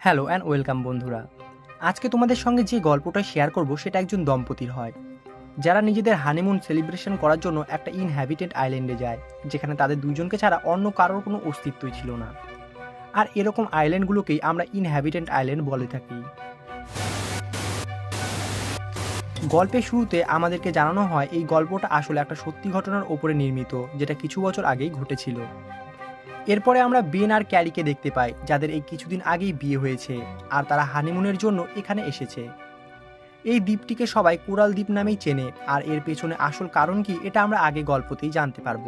Hello and welcome বন্ধুরা। আজকে তোমাদের সঙ্গে যে গল্পটা শেয়ার করব সেটা একজন দম্পতির হয়। যারা নিজেদের হানিমুন সেলিব্রেশন করার জন্য একটা ইনহ্যাবিটেড আইল্যান্ডে যায়, যেখানে তাদের দুজনকে ছাড়া অন্য কারোর কোনো অস্তিত্বই ছিল না। আর এরকম আইল্যান্ডগুলোকেই আমরা ইনহ্যাবিটেন্ট আইল্যান্ড বলে থাকি। গল্পের শুরুতে আমাদেরকে জানানো হয়, এই গল্পটা আসলে একটা সত্যি ঘটনার ওপরে নির্মিত, যেটা কিছু বছর আগেই ঘটেছিল। এরপরে আমরা বেন আর ক্যারিকে দেখতে পাই, যাদের এই কিছুদিন আগেই বিয়ে হয়েছে, আর তারা হানিমুনের জন্য এখানে এসেছে। এই দ্বীপটিকে সবাই কোরাল দ্বীপ নামেই চেনে, আর এর পেছনে আসল কারণ কি এটা আমরা আগে গল্পতেই জানতে পারব।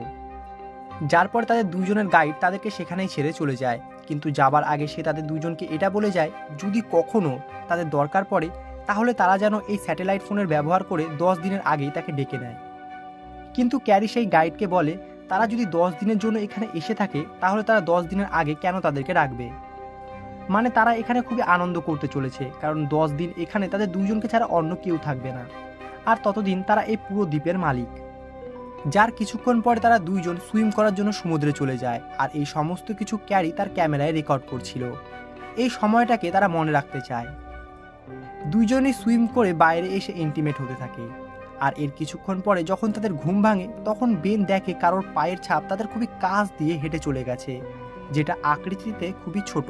যার পর তাদের দুজনের গাইড তাদেরকে সেখানেই ছেড়ে চলে যায়, কিন্তু যাবার আগে সে তাদের দুজনকে এটা বলে যায়, যদি কখনো তাদের দরকার পড়ে, তাহলে তারা যেন এই স্যাটেলাইট ফোনের ব্যবহার করে দশ দিনের আগেই তাকে ডেকে নেয়। কিন্তু ক্যারি সেই গাইডকে বলে তারা যদি দশ দিনের জন্য এখানে এসে থাকে, তাহলে তারা দশ দিনের আগে কেন তাদেরকে রাখবে মানে তারা এখানে খুবই আনন্দ করতে চলেছে, কারণ দশ দিন এখানে তাদের দুজনকে ছাড়া অন্য কেউ থাকবে না। আর ততদিন তারা এই পুরো দ্বীপের মালিক। যার কিছুক্ষণ পরে তারা দুইজন সুইম করার জন্য সমুদ্রে চলে যায়, আর এই সমস্ত কিছু ক্যারি তার ক্যামেরায় রেকর্ড করছিল। এই সময়টাকে তারা মনে রাখতে চায়। দুইজনই সুইম করে বাইরে এসে ইন্টিমেট হতে থাকে। আর এর কিছুক্ষণ পরে যখন তাদের ঘুম ভাঙে, তখন বেন দেখে কারোর পায়ের ছাপ তাদের খুবই কাছ দিয়ে হেঁটে চলে গেছে, যেটা আকৃতিতে খুবই ছোট।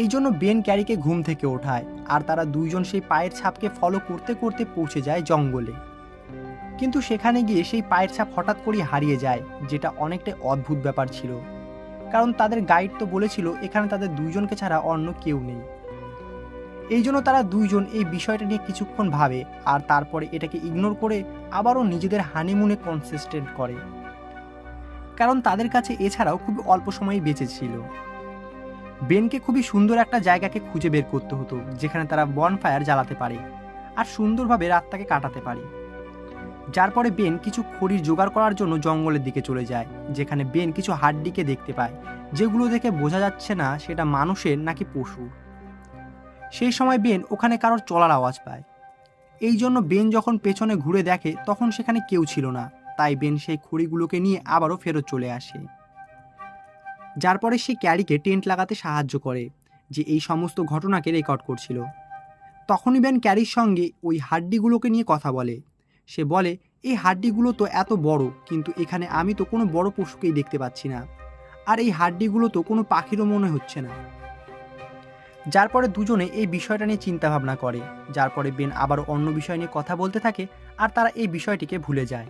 এই জন্য বেন ক্যারিকে ঘুম থেকে ওঠায়, আর তারা দুইজন সেই পায়ের ছাপকে ফলো করতে করতে পৌঁছে যায় জঙ্গলে। কিন্তু সেখানে গিয়ে সেই পায়ের ছাপ হঠাৎ করে হারিয়ে যায়, যেটা অনেকটাই অদ্ভুত ব্যাপার ছিল। কারণ তাদের গাইড তো বলেছিল, এখানে তাদের দুইজনকে ছাড়া অন্য কেউ নেই। এই জন্য তারা দুইজন এই বিষয়টা নিয়ে কিছুক্ষণ ভাবে আর তারপরে এটাকে ইগনোর করে আবারও নিজেদের হানিমুনে কনসিস্টেন্ট করে। কারণ তাদের কাছে এছাড়াও খুবই অল্প সময়ই বেঁচে ছিল। বেনকে খুবই সুন্দর একটা জায়গাকে খুঁজে বের করতে হতো, যেখানে তারা বনফায়ার জ্বালাতে পারে আর সুন্দরভাবে রাতটাকে কাটাতে পারে। যার পরে বেন কিছু খড়ির জোগাড় করার জন্য জঙ্গলের দিকে চলে যায়, যেখানে বেন কিছু হাড্ডিকে দেখতে পায়, যেগুলো দেখে বোঝা যাচ্ছে না সেটা মানুষের নাকি পশু। সেই সময় বেন ওখানে কারোর চলার আওয়াজ পায়। এই জন্য বেন যখন পেছনে ঘুরে দেখে, তখন সেখানে কেউ ছিল না। তাই বেন সেই খড়িগুলোকে নিয়ে আবারও ফেরত চলে আসে। যার পরে সে ক্যারিকে টেন্ট লাগাতে সাহায্য করে, যে এই সমস্ত ঘটনাকে রেকর্ড করছিল। তখনই বেন ক্যারির সঙ্গে ওই হাড্ডিগুলোকে নিয়ে কথা বলে। সে বলে, এই হাড্ডিগুলো তো এত বড়, কিন্তু এখানে আমি তো কোনো বড় পশুকেই দেখতে পাচ্ছি না। আর এই হাড্ডিগুলো তো কোনো পাখিরও মনে হচ্ছে না। যার পরে দুজনে এই বিষয়টা নিয়ে চিন্তা ভাবনা করে। যার পরে বেন আবার অন্য বিষয় নিয়ে কথা বলতে থাকে আর তারা এই বিষয়টিকে ভুলে যায়।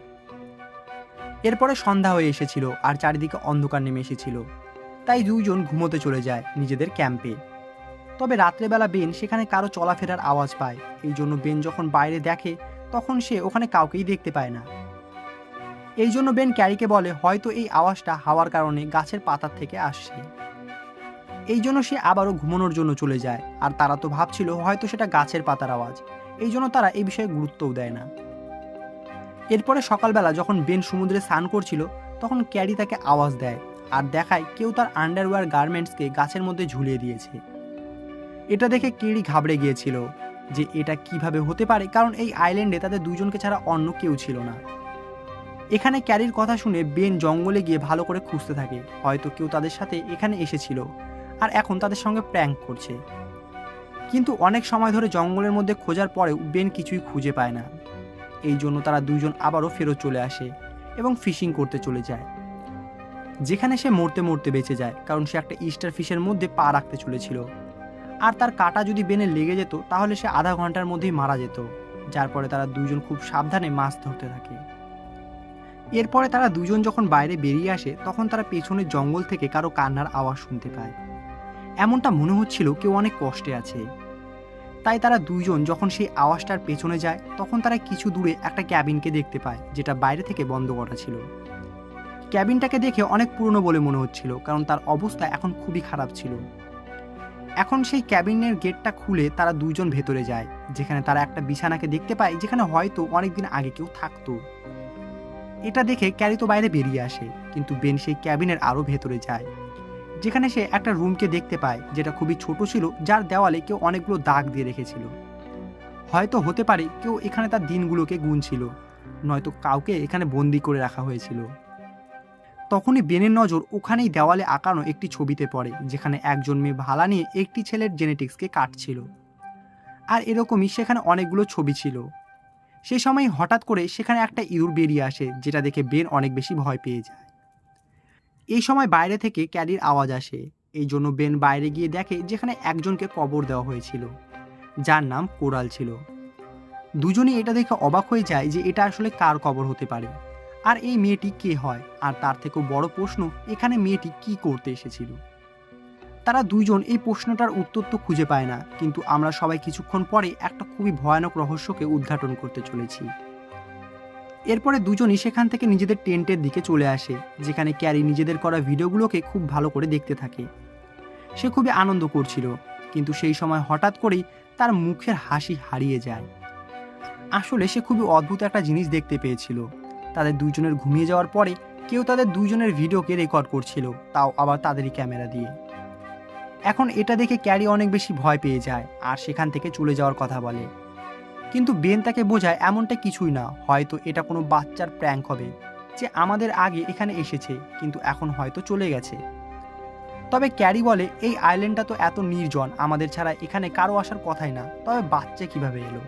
এরপরে সন্ধ্যা হয়ে এসেছিল আর চারিদিকে অন্ধকার নেমে এসেছিল। তাই দুইজন ঘুমোতে চলে যায় নিজেদের ক্যাম্পে। তবে রাত্রেবেলা বেন সেখানে কারও চলাফেরার আওয়াজ পায়। এই জন্য বেন যখন বাইরে দেখে, তখন সে ওখানে কাউকেই দেখতে পায় না। এই জন্য বেন ক্যারিকে বলে, হয়তো এই আওয়াজটা হাওয়ার কারণে গাছের পাতার থেকে আসছে। এই জন্য সে আবারও ঘুমানোর জন্য চলে যায়। আর তারা তো ভাবছিল হয়তো সেটা গাছের পাতার আওয়াজ। এই জন্য তারা এই বিষয়ে গুরুত্বও দেয় না। এরপরে সকালবেলা যখন বেন সমুদ্রে স্নান করছিল, তখন ক্যারি তাকে আওয়াজ দেয় আর দেখায় কেউ তার আন্ডারওয়্যার গার্মেন্টসকে গাছের মধ্যে ঝুলিয়ে দিয়েছে। এটা দেখে কেড়ি ঘাবড়ে গিয়েছিল যে এটা কীভাবে হতে পারে, কারণ এই আইল্যান্ডে তাদের দুজনকে ছাড়া অন্য কেউ ছিল না। এখানে ক্যারির কথা শুনে বেন জঙ্গলে গিয়ে ভালো করে খুঁজতে থাকে। হয়তো কেউ তাদের সাথে এখানে এসেছিল। আর এখন তাদের সঙ্গে প্র্যাঙ্ক করছে। কিন্তু অনেক সময় ধরে জঙ্গলের মধ্যে খোঁজার পরেও বেন কিছুই খুঁজে পায় না। এই জন্য তারা দুইজন আবারও ফেরত চলে আসে এবং ফিশিং করতে চলে যায়। যেখানে সে মরতে মরতে বেঁচে যায়, কারণ সে একটা ইস্টার ফিশের মধ্যে পা রাখতে চলেছিল। আর তার কাটা যদি বেনে লেগে যেত, তাহলে সে আধা ঘণ্টার মধ্যেই মারা যেত, যার পরে তারা দুজন খুব সাবধানে মাছ ধরতে থাকে। এরপরে তারা দুজন যখন বাইরে বেরিয়ে আসে, তখন তারা পেছনের জঙ্গল থেকে কারও কান্নার আওয়াজ শুনতে পায়। এমনটা মনে হচ্ছিল কেউ অনেক কষ্টে আছে। তাই তারা দুইজন যখন সেই আওয়াজটার পেছনে যায়, তখন তারা কিছু দূরে একটা ক্যাবিনকে দেখতে পায়, যেটা বাইরে থেকে বন্ধ করা ছিল। ক্যাবিনটাকে দেখে অনেক পুরনো বলে মনে হচ্ছিল, কারণ তার অবস্থা এখন খুবই খারাপ ছিল। এখন সেই ক্যাবিনের গেটটা খুলে তারা দুইজন ভেতরে যায়, যেখানে তারা একটা বিছানাকে দেখতে পায়, যেখানে হয়তো অনেকদিন আগে কেউ থাকতো। এটা দেখে ক্যারি তো বাইরে বেরিয়ে আসে, কিন্তু বেন সেই ক্যাবিনের আরও ভেতরে যায়। যেখানে সে একটা রুমকে দেখতে পায়, যেটা খুবই ছোট ছিল, যার দেওয়ালে কেউ অনেকগুলো দাগ দিয়ে রেখেছিল। হয়তো হতে পারে কেউ এখানে তার দিনগুলোকে গুনছিল, নয়তো কাউকে এখানে বন্দি করে রাখা হয়েছিল। তখনই বেনের নজর ওখানেই দেওয়ালে আঁকানো একটি ছবিতে পড়ে, যেখানে একজন মেয়ে ভালা নিয়ে একটি ছেলের জেনেটিক্সকে কাটছিল। আর এরকমই সেখানে অনেকগুলো ছবি ছিল। সেই সময় হঠাৎ করে সেখানে একটা ইঁদুর বেরিয়ে আসে, যেটা দেখে বেন অনেক বেশি ভয় পেয়ে যায়। এই সময় বাইরে থেকে ক্যারির আওয়াজ আসে। এই জন্য বেন বাইরে গিয়ে দেখে যেখানে একজনকে কবর দেওয়া হয়েছিল, যার নাম কোরাল ছিল। দুজনেই এটা দেখে অবাক হয়ে যায় যে এটা আসলে কার কবর হতে পারে। আর এই মেয়েটি কে হয়? আর তার থেকেও বড় প্রশ্ন, এখানে মেয়েটি কি করতে এসেছিল? তারা দুইজন এই প্রশ্নটার উত্তর তো খুঁজে পায় না, কিন্তু আমরা সবাই কিছুক্ষণ পরে একটা খুবই ভয়ানক রহস্যকে উদ্ঘাটন করতে চলেছি। এরপরে দুজনই সেখান থেকে নিজেদের টেন্টের দিকে চলে আসে, যেখানে ক্যারি নিজেদের করা ভিডিওগুলোকে খুব ভালো করে দেখতে থাকে। সে খুবই আনন্দ করছিল, কিন্তু সেই সময় হঠাৎ করেই তার মুখের হাসি হারিয়ে যায়। আসলে সে খুবই অদ্ভুত একটা জিনিস দেখতে পেয়েছিল। তাদের দুজনের ঘুমিয়ে যাওয়ার পরে কেউ তাদের দুজনের ভিডিওকে রেকর্ড করছিল, তাও আবার তাদেরই ক্যামেরা দিয়ে। এখন এটা দেখে ক্যারি অনেক বেশি ভয় পেয়ে যায়, আর সেখান থেকে চলে যাওয়ার কথা বলে। কিন্তু বেন তাকে বোঝায় এমনটা কিছুই না, হয়তো এটা কোনো বাচ্চার প্র্যাঙ্ক হবে, যে আমাদের আগে এখানে এসেছে, কিন্তু এখন হয়তো চলে গেছে। তবে ক্যারি বলে, এই আইল্যান্ডটা তো এত নির্জন, আমাদের ছাড়া এখানে কারও আসার কথাই না, তবে বাচ্চা কীভাবে এলো?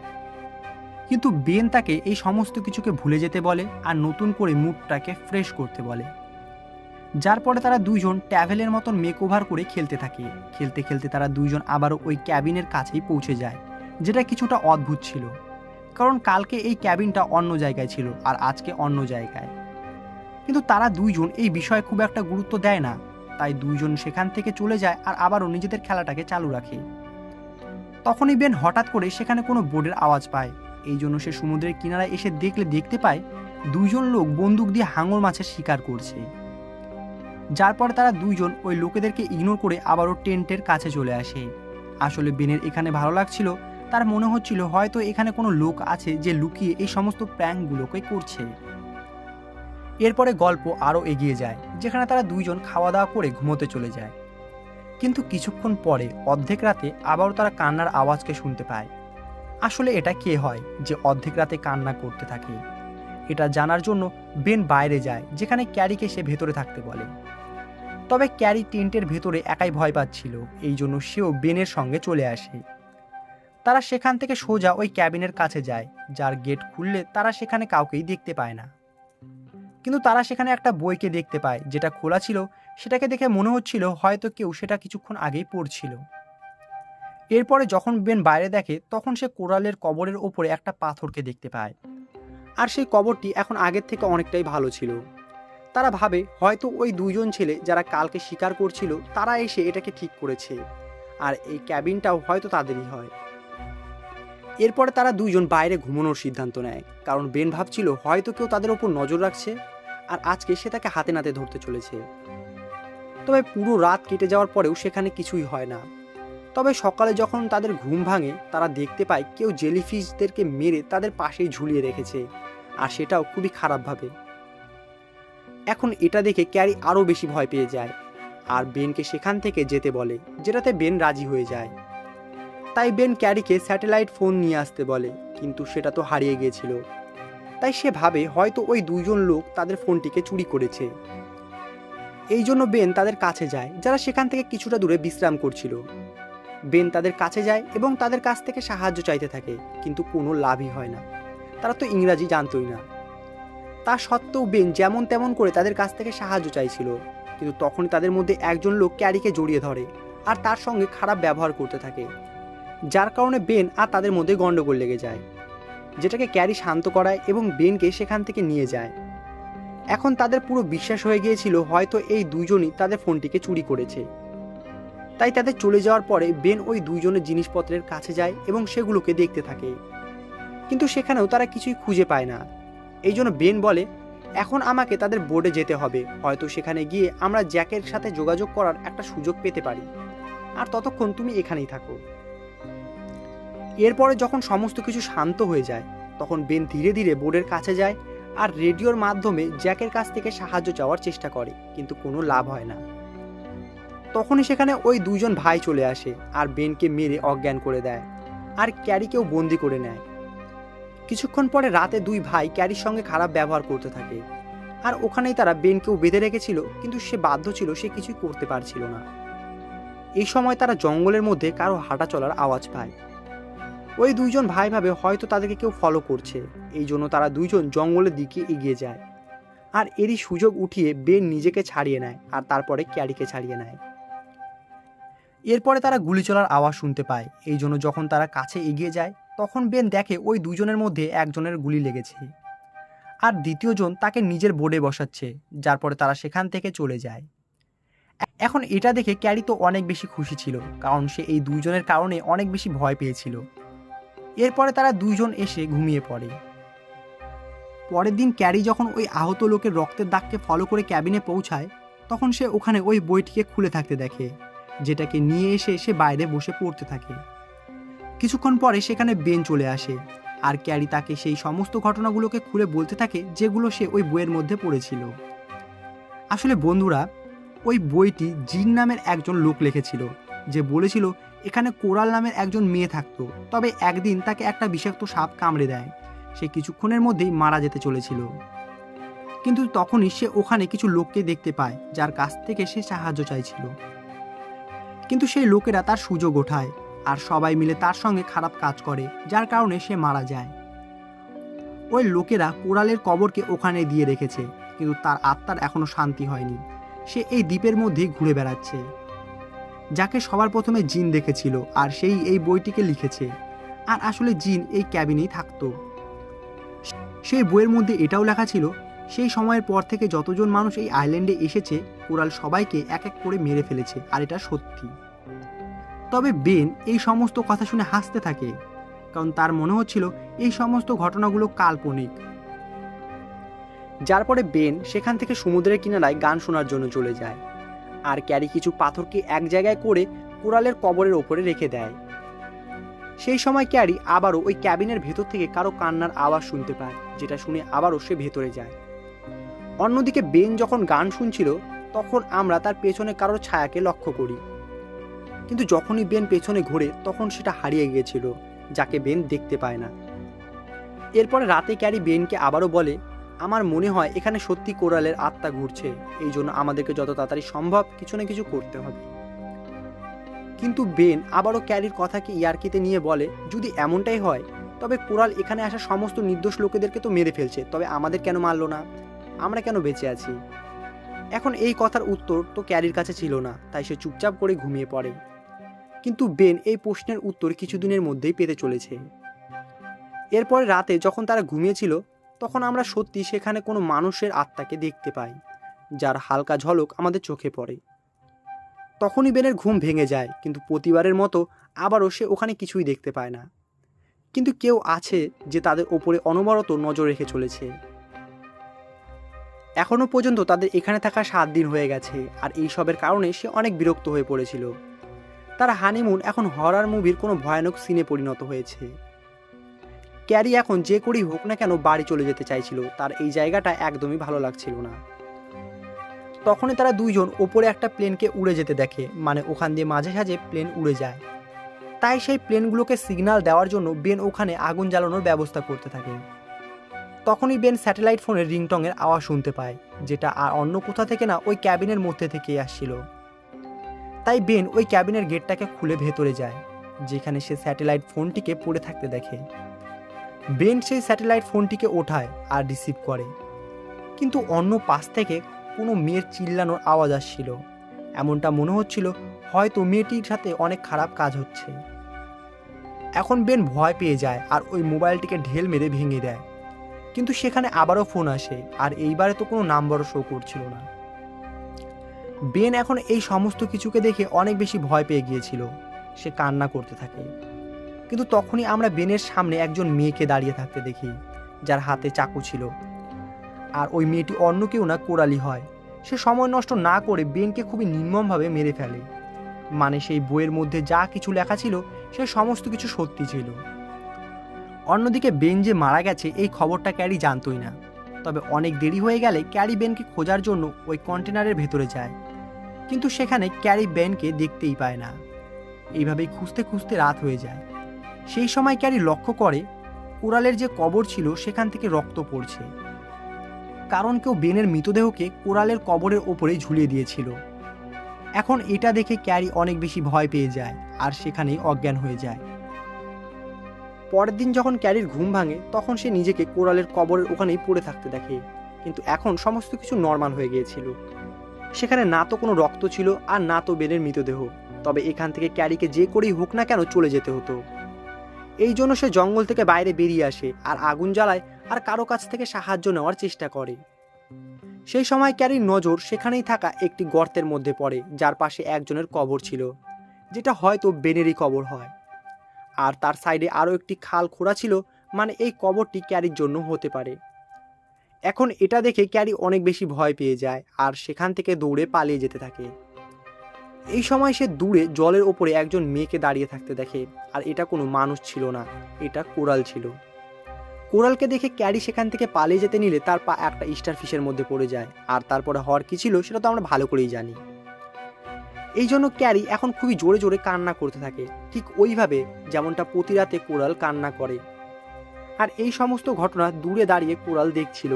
কিন্তু বেন তাকে এই সমস্ত কিছুকে ভুলে যেতে বলে আর নতুন করে মুডটাকে ফ্রেশ করতে বলে। যার পরে তারা দুইজন ট্যাভেলের মতন মেক ওভার করে খেলতে থাকে। খেলতে খেলতে তারা দুইজন আবারও ওই ক্যাবিনের কাছেই পৌঁছে যায়। যেটা কিছুটা অদ্ভুত ছিল। কারণ কালকে এই ক্যাবিনটা অন্য জায়গায় ছিল আর আজকে অন্য জায়গায়। কিন্তু তারা দুইজন এই বিষয়ে খুব একটা গুরুত্ব দেয় না। তাই দুইজন সেখান থেকে চলে যায় আর আবারও নিজেদের খেলাটাকে চালু রাখে। তখনই বেন হঠাৎ করে সেখানে কোনো বোর্ডের আওয়াজ পায়। এই জন্য সে সমুদ্রের কিনারায় এসে দেখলে দেখতে পায়, দুইজন লোক বন্দুক দিয়ে হাঙর মাছের শিকার করছে। যার পরে তারা দুইজন ওই লোকেদেরকে ইগনোর করে আবারও টেন্টের কাছে চলে আসে। আসলে বেনের এখানে ভালো লাগছিল তার মনে হচ্ছিল হয়তো এখানে কোনো লোক আছে যে লুকিয়ে এই সমস্ত প্র্যাঙ্কগুলোকে করছে। এরপরে গল্প আরও এগিয়ে যায়, যেখানে তারা দুইজন খাওয়া দাওয়া করে ঘুমোতে চলে যায়। কিন্তু কিছুক্ষণ পরে, অর্ধেক রাতে আবারও তারা কান্নার আওয়াজকে শুনতে পায়। আসলে এটা কে হয় যে অর্ধেক রাতে কান্না করতে থাকে? এটা জানার জন্য বেন বাইরে যায়, যেখানে ক্যারিকে সে ভেতরে থাকতে বলে। তবে ক্যারি টেন্টের ভেতরে একাই ভয় পাচ্ছিল এই জন্য সেও বেনের সঙ্গে চলে আসে। তারা সেখান থেকে সোজা ওই ক্যাবিনের কাছে যায়, যার গেট খুললে তারা সেখানে কাউকেই দেখতে পায় না। কিন্তু তারা সেখানে একটা বইকে দেখতে পায়, যেটা খোলা ছিল। সেটাকে দেখে মনে হচ্ছিল হয়তো কেউ সেটা কিছুক্ষণ আগেই পড়ছিল। এরপরে যখন বেন বাইরে দেখে, তখন সে কোরালের কবরের ওপরে একটা পাথরকে দেখতে পায়। আর সেই কবরটি এখন আগের থেকে অনেকটাই ভালো ছিল। তারা ভাবে, হয়তো ওই দুজন ছেলে যারা কালকে শিকার করছিল, তারা এসে এটাকে ঠিক করেছে। আর এই ক্যাবিনটাও হয়তো তাদেরই হয়। এরপরে তারা দুইজন বাইরে ঘুমানোর সিদ্ধান্ত নেয়, কারণ বেন ভাবছিল হয়তো কেউ তাদের ওপর নজর রাখছে আর আজকে সে তাকে হাতে নাতে ধরতে চলেছে। তবে পুরো রাত কেটে যাওয়ার পরেও সেখানে কিছুই হয় না। তবে সকালে যখন তাদের ঘুম ভাঙে, তারা দেখতে পায় কেউ জেলিফিশদেরকে মেরে তাদের পাশেই ঝুলিয়ে রেখেছে, আর সেটাও খুবই খারাপভাবে। এখন এটা দেখে ক্যারি আরও বেশি ভয় পেয়ে যায়, আর বেনকে সেখান থেকে যেতে বলে, যেটাতে বেন রাজি হয়ে যায়। তাই বেন ক্যারিকে স্যাটেলাইট ফোন নিয়ে আসতে বলে, কিন্তু সেটা তো হারিয়ে গিয়েছিল। তাই সে ভাবে হয়তো ওই দুইজন লোক তাদের ফোনটিকে চুরি করেছে। এই জন্য বেন তাদের কাছে যায়, যারা সেখান থেকে কিছুটা দূরে বিশ্রাম করছিল। বেন তাদের কাছে যায় এবং তাদের কাছ থেকে সাহায্য চাইতে থাকে, কিন্তু কোনো লাভই হয় না। তারা তো ইংরাজি জানতই না। তা সত্ত্বেও বেন যেমন তেমন করে তাদের কাছ থেকে সাহায্য চাইছিল, কিন্তু তখন তাদের মধ্যে একজন লোক ক্যারিকে জড়িয়ে ধরে, আর তার সঙ্গে খারাপ ব্যবহার করতে থাকে। যার কারণে বেন আর তাদের মধ্যে গণ্ডগোল লেগে যায়, যেটাকে ক্যারি শান্ত করায় এবং বেনকে সেখান থেকে নিয়ে যায়। এখন তাদের পুরো বিশ্বাস হয়ে গিয়েছিল হয়তো এই দুজনই তাদের ফোনটিকে চুরি করেছে। তাই তাদের চলে যাওয়ার পরে বেন ওই দুইজনের জিনিসপত্রের কাছে যায় এবং সেগুলোকে দেখতে থাকে। কিন্তু সেখানেও তারা কিছুই খুঁজে পায় না। এই জন্য বেন বলে, এখন আমাকে তাদের বোর্ডে যেতে হবে। হয়তো সেখানে গিয়ে আমরা জ্যাকের সাথে যোগাযোগ করার একটা সুযোগ পেতে পারি। আর ততক্ষণ তুমি এখানেই থাকো। এরপরে যখন সমস্ত কিছু শান্ত হয়ে যায়, তখন বেন ধীরে ধীরে বোর্ডের কাছে যায় আর রেডিওর মাধ্যমে জ্যাকের কাছ থেকে সাহায্য চাওয়ার চেষ্টা করে, কিন্তু কোনো লাভ হয় না। তখনই সেখানে ওই দুজন ভাই চলে আসে আর বেনকে মেরে অজ্ঞান করে দেয় আর ক্যারিকেও বন্দি করে নেয়। কিছুক্ষণ পরে রাতে দুই ভাই ক্যারির সঙ্গে খারাপ ব্যবহার করতে থাকে আর ওখানেই তারা বেনকেও বেঁধে রেখেছিল, কিন্তু সে বাধ্য ছিল সে কিছুই করতে পারছিল না। এই সময় তারা জঙ্গলের মধ্যে কারও হাঁটা চলার আওয়াজ পায়। ওই দুইজন ভাই ভাবে হয়তো তাদেরকে কেউ ফলো করছে। এই জন্য তারা দুইজন জঙ্গলের দিকে এগিয়ে যায়। আর এরই সুযোগ উঠিয়ে বেন নিজেকে ছাড়িয়ে নেয় আর তারপরে ক্যারিকে ছাড়িয়ে নেয়। এরপরে তারা গুলি চলার আওয়াজ শুনতে পায়। এই জন্য যখন তারা কাছে এগিয়ে যায়, তখন বেন দেখে ওই দুজনের মধ্যে একজনের গুলি লেগেছে। আর দ্বিতীয়জন তাকে নিজের বোর্ডে বসাচ্ছে, যার পরে তারা সেখান থেকে চলে যায়। এখন এটা দেখে ক্যারি তো অনেক বেশি খুশি ছিল, কারণ সে এই দুইজনের কারণে অনেক বেশি ভয় পেয়েছিল। এরপরে তারা দুইজন এসে ঘুমিয়ে পড়ে। পরের দিন ক্যারি যখন ওই আহত লোকের রক্তের দাগকে ফলো করে ক্যাবিনে পৌঁছায়, তখন সে ওখানে ওই বইটিকে খুলে থাকতে দেখে, যেটাকে নিয়ে এসে সে বাইরে বসে পড়তে থাকে। কিছুক্ষণ পরে সেখানে বেন চলে আসে আর ক্যারি তাকে সেই সমস্ত ঘটনাগুলোকে খুলে বলতে থাকে, যেগুলো সে ওই বইয়ের মধ্যে পড়েছিল। আসলে বন্ধুরা, ওই বইটি জিন নামের একজন লোক লিখেছিল, যে বলেছিল এখানে কোরাল নামের একজন মেয়ে থাকতো, তবে একদিন তাকে একটা বিষাক্ত সাপ কামড়ে দেয়। সে কিছুক্ষণের মধ্যেই মারা যেতে চলেছিল। কিন্তু তখনই সে ওখানে কিছু লোককে দেখতে পায়, যার কাছ থেকে সে সাহায্য চাইছিল। কিন্তু সেই লোকেরা তার সুযোগ ওঠায় আর সবাই মিলে তার সঙ্গে খারাপ কাজ করে, যার কারণে সে মারা যায়। ওই লোকেরা কোরালের কবরকে ওখানে দিয়ে রেখেছে, কিন্তু তার আত্মার এখনও শান্তি হয়নি। সে এই দ্বীপের মধ্যেই ঘুরে বেড়াচ্ছে। যাকে সবার প্রথমে জিন দেখেছিল আর সেই এই বইটিকে লিখেছে। আর আসলে জিন এই ক্যাবিনেই থাকতো। সেই বইয়ের মধ্যে এটাও লেখা ছিল, সেই সময়ের পর থেকে যতজন মানুষ এই আইল্যান্ডে এসেছে কোরাল সবাইকে এক এক করে মেরে ফেলেছে, আর এটা সত্যি। তবে বেন এই সমস্ত কথা শুনে হাসতে থাকে, কারণ তার মনে হচ্ছিল এই সমস্ত ঘটনাগুলো কাল্পনিক। যার পরে বেন সেখান থেকে সমুদ্রের কিনারায় গান শোনার জন্য চলে যায়। আর ক্যারি কিছু পাথরকে এক জায়গায় করে কোরালের কবরের ওপরে রেখে দেয়। সেই সময় ক্যারি আবারও ওই ক্যাবিনের ভেতর থেকে কারও কান্নার আওয়াজ শুনতে পায়, যেটা শুনে আবারও সে ভেতরে যায়। অন্যদিকে বেন যখন গান শুনছিল, তখন আমরা তার পেছনে কারোর ছায়াকে লক্ষ্য করি। কিন্তু যখনই বেন পেছনে ঘোরে, তখন সেটা হারিয়ে গিয়েছিল, যাকে বেন দেখতে পায় না। এরপরে রাতে ক্যারি বেনকে আবারও বলে আমার মনে হয় এখানে সত্যি কোরালের আত্মা ঘুরছে। এই জন্য আমাদেরকে যত তাড়াতাড়ি সম্ভব কিছু না কিছু করতে হবে। কিন্তু বেন আবারও ক্যারির কথাকে ইয়ার্কিতে নিয়ে বলে, যদি এমনটাই হয়, তবে কোরাল এখানে আসা সমস্ত নির্দোষ লোকেদেরকে তো মেরে ফেলছে, তবে আমাদের কেন মারলো না? আমরা কেন বেঁচে আছি? এখন এই কথার উত্তর তো ক্যারির কাছে ছিল না, তাই সে চুপচাপ করে ঘুমিয়ে পড়ে। কিন্তু বেন এই প্রশ্নের উত্তর কিছুদিনের মধ্যেই পেতে চলেছে। এরপরে রাতে যখন তারা ঘুমিয়েছিল তখন আমরা সত্যি সেখানে কোনো মানুষের আত্মাকে দেখতে পাই, যার হালকা ঝলক আমাদের চোখে পড়ে। তখনই বেনের ঘুম ভেঙে যায়, কিন্তু প্রতিবারের মতো আবারও সে ওখানে কিছুই দেখতে পায় না। কিন্তু কেউ আছে যে তাদের ওপরে অনবরত নজর রেখে চলেছে। এখনও পর্যন্ত তাদের এখানে থাকা সাত দিন হয়ে গেছে, আর এই সবের কারণে সে অনেক বিরক্ত হয়ে পড়েছিল। তার হানিমুন এখন হরার মুভির কোনো ভয়ানক সিনে পরিণত হয়েছে। ক্যারি এখন যে করেই হোক না কেন বাড়ি চলে যেতে চাইছিল। তার এই জায়গাটা একদমই ভালো লাগছিল না। তখনই তারা দুইজন ওপরে একটা প্লেনকে উড়ে যেতে দেখে মানে ওখান দিয়ে মাঝে সাঝে প্লেন উড়ে যায়। তাই সেই প্লেনগুলোকে সিগন্যাল দেওয়ার জন্য বেন ওখানে আগুন জ্বালানোর ব্যবস্থা করতে থাকে। তখনই বেন স্যাটেলাইট ফোনের রিংটংয়ের আওয়াজ শুনতে পায়, যেটা আর অন্য কোথা থেকে না ওই ক্যাবিনের মধ্যে থেকেই আসছিল। তাই বেন ওই ক্যাবিনের গেটটাকে খুলে ভেতরে যায়, যেখানে সে স্যাটেলাইট ফোনটিকে পড়ে থাকতে দেখে। বেন সেই স্যাটেলাইট ফোনটিকে ওঠায় আর রিসিভ করে। কিন্তু অন্য পাশ থেকে কোনো মেয়ের চিল্লানোর আওয়াজ আসছিল। এমনটা মনে হচ্ছিল হয়তো মেয়েটির সাথে অনেক খারাপ কাজ হচ্ছে। এখন বেন ভয় পেয়ে যায় আর ওই মোবাইলটিকে ঢেল মেরে ভেঙে দেয়। কিন্তু সেখানে আবারও ফোন আসে আর এইবারে তো কোনো নাম্বারও শো করছিল না। বেন এখন এই সমস্ত কিছুকে দেখে অনেক বেশি ভয় পেয়ে গিয়েছিল। সে কান্না করতে থাকে। কিন্তু তখনই আমরা বেনের সামনে একজন মেয়েকে দাঁড়িয়ে থাকতে দেখি, যার হাতে চাকু ছিল। আর ওই মেয়েটি অন্য কেউ না, কোরালি হয়। সে সময় নষ্ট না করে বেনকে খুবই নির্মমভাবে মেরে ফেলে। মানে সেই বইয়ের মধ্যে যা কিছু লেখা ছিল, সে সমস্ত কিছু সত্যি ছিল। অন্যদিকে বেন যে মারা গেছে, এই খবরটা ক্যারি জানতই না। তবে অনেক দেরি হয়ে গেলে ক্যারি বেনকে খোঁজার জন্য ওই কন্টেনারের ভেতরে যায়। কিন্তু সেখানে ক্যারি বেনকে দেখতেই পায় না। এইভাবেই খুঁজতে খুঁজতে রাত হয়ে যায়। সেই সময় ক্যারি লক্ষ্য করে কোরালের যে কবর ছিল, সেখান থেকে রক্ত পড়ছে। কারণ কেউ বেনের মৃতদেহকে কোরালের কবরের ওপরে ঝুলিয়ে দিয়েছিল। এখন এটা দেখে ক্যারি অনেক বেশি ভয় পেয়ে যায় আর সেখানেই অজ্ঞান হয়ে যায়। পরের দিন যখন ক্যারির ঘুম ভাঙে, তখন সে নিজেকে কোরালের কবরের ওখানেই পড়ে থাকতে দেখে। কিন্তু এখন সমস্ত কিছু নর্মাল হয়ে গিয়েছিল। সেখানে না তো কোনো রক্ত ছিল আর না তো বেনের মৃতদেহ। তবে এখান থেকে ক্যারিকে যে করেই হোক না কেন চলে যেতে হতো। এই জন্য সে জঙ্গল থেকে বাইরে বেরিয়ে আসে আর আগুন জ্বালায় আর কারও কাছ থেকে সাহায্য নেওয়ার চেষ্টা করে। সেই সময় ক্যারির নজর সেখানেই থাকা একটি গর্তের মধ্যে পড়ে, যার পাশে একজনের কবর ছিল, যেটা হয়তো বেনেরই কবর হয়। আর তার সাইডে আরও একটি খাল খোঁড়া ছিল মানে এই কবরটি ক্যারির জন্য হতে পারে। এখন এটা দেখে ক্যারি অনেক বেশি ভয় পেয়ে যায় আর সেখান থেকে দৌড়ে পালিয়ে যেতে থাকে। এই সময় সে দূরে জলের ওপরে একজন মেয়েকে দাঁড়িয়ে থাকতে দেখে, আর এটা কোনো মানুষ ছিল না, এটা কোরাল ছিল। কোরালকে দেখে ক্যারি সেখান থেকে পালিয়ে যেতে নিলে তার পা একটা স্টার ফিশের মধ্যে পড়ে যায়, আর তারপরে হওয়ার কি ছিল সেটা তো আমরা ভালো করেই জানি। এই জন্য ক্যারি এখন খুবই জোরে জোরে কান্না করতে থাকে, ঠিক ওইভাবে যেমনটা প্রতি রাতে কোরাল কান্না করে। আর এই সমস্ত ঘটনা দূরে দাঁড়িয়ে কোরাল দেখছিল,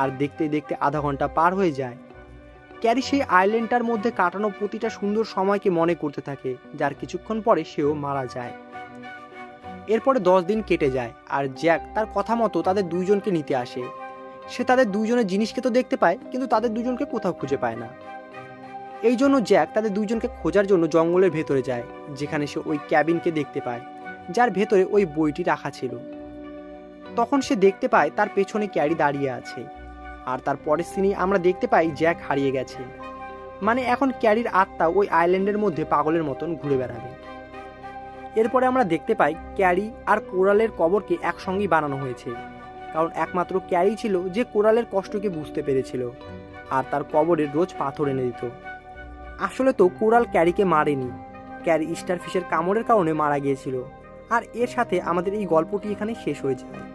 আর দেখতে দেখতে আধা ঘণ্টা পার হয়ে যায় ক্যারি সেই আইল্যান্ডটার মধ্যে কাটানো প্রতিটা সুন্দর সময়কে মনে করতে থাকে, যার কিছুক্ষণ পরে সেও মারা যায়। এরপরে দশ দিন কেটে যায়, আর জ্যাক তার কথা মতো তাদের দুইজনকে নিতে আসে। সে তাদের দুইজনের জিনিসকে তো দেখতে পায়, কিন্তু তাদের দুজনকে কোথাও খুঁজে পায় না। এই জন্য জ্যাক তাদের দুইজনকে খোঁজার জন্য জঙ্গলের ভেতরে যায়, যেখানে সে ওই ক্যাবিনকে দেখতে পায়, যার ভেতরে ওই বইটি রাখা ছিল। তখন সে দেখতে পায় তার পেছনে ক্যারি দাঁড়িয়ে আছে। আর তার পরের সিনে আমরা দেখতে পাই জ্যাক হারিয়ে গেছে। মানে এখন ক্যারির আত্মা ওই আইল্যান্ডের মধ্যে পাগলের মতন ঘুরে বেড়াবে। এরপরে আমরা দেখতে পাই ক্যারি আর কোরালের কবরকে একসঙ্গেই বানানো হয়েছে। কারণ একমাত্র ক্যারি ছিল যে কোরালের কষ্টকে বুঝতে পেরেছিল, আর তার কবরে রোজ পাথর এনে দিত। আসলে তো কোরাল ক্যারিকে মারেনি, ক্যারি স্টার ফিশের কামড়ের কারণে মারা গিয়েছিল। আর এর সাথে আমাদের এই গল্পটি এখানে শেষ হয়ে যায়।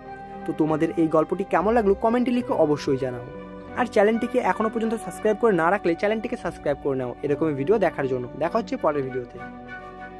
তো তোমাদের এই গল্পটি কেমন লাগল কমেন্টে লিখে অবশ্যই জানাও। আর চ্যানেলটিকে এখনও পর্যন্ত সাবস্ক্রাইব করে না রাখলে চ্যানেলটিকে সাবস্ক্রাইব করে নাও। এরকমই ভিডিও দেখার জন্য। দেখা হচ্ছে পরের ভিডিওতে